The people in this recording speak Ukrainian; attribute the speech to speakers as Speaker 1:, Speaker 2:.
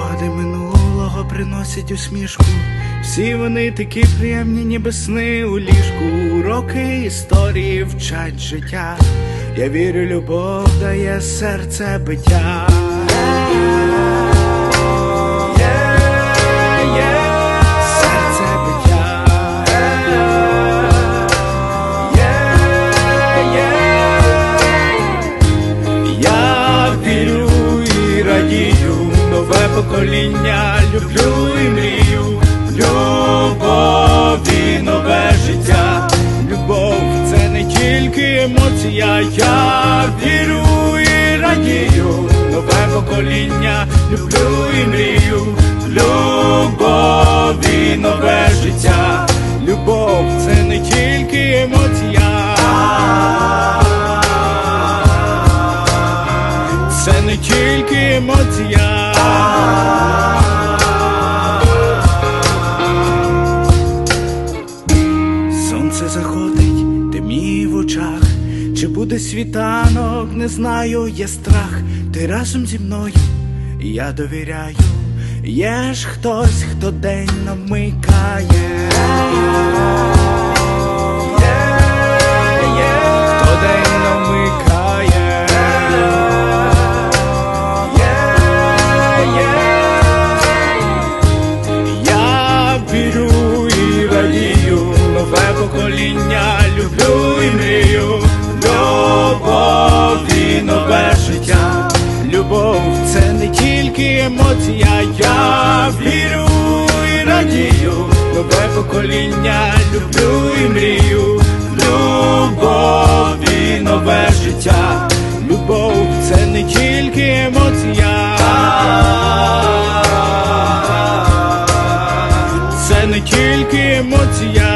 Speaker 1: Спогади минулого приносять усмішку. Всі вони такі приємні, ніби сни у ліжку. Уроки історії вчать життя. Я вірю, любов дає серце биття. Покоління, люблю і мрію, любові, нове життя, любов це не тільки емоція, я вірю і радію, нове покоління, люблю і мрію, любові, нове життя, не тільки емоція. Сонце заходить, темніє в очах. Чи буде світанок, не знаю, є страх. Ти разом зі мною, я довіряю. Є ж хтось, хто день намикає. покоління люблю і мрію, любов і нове життя. Любов це не тільки емоція, я вірю і радію, нове покоління люблю і мрію, любов і нове життя. Любов це не тільки емоція. Це не тільки емоція.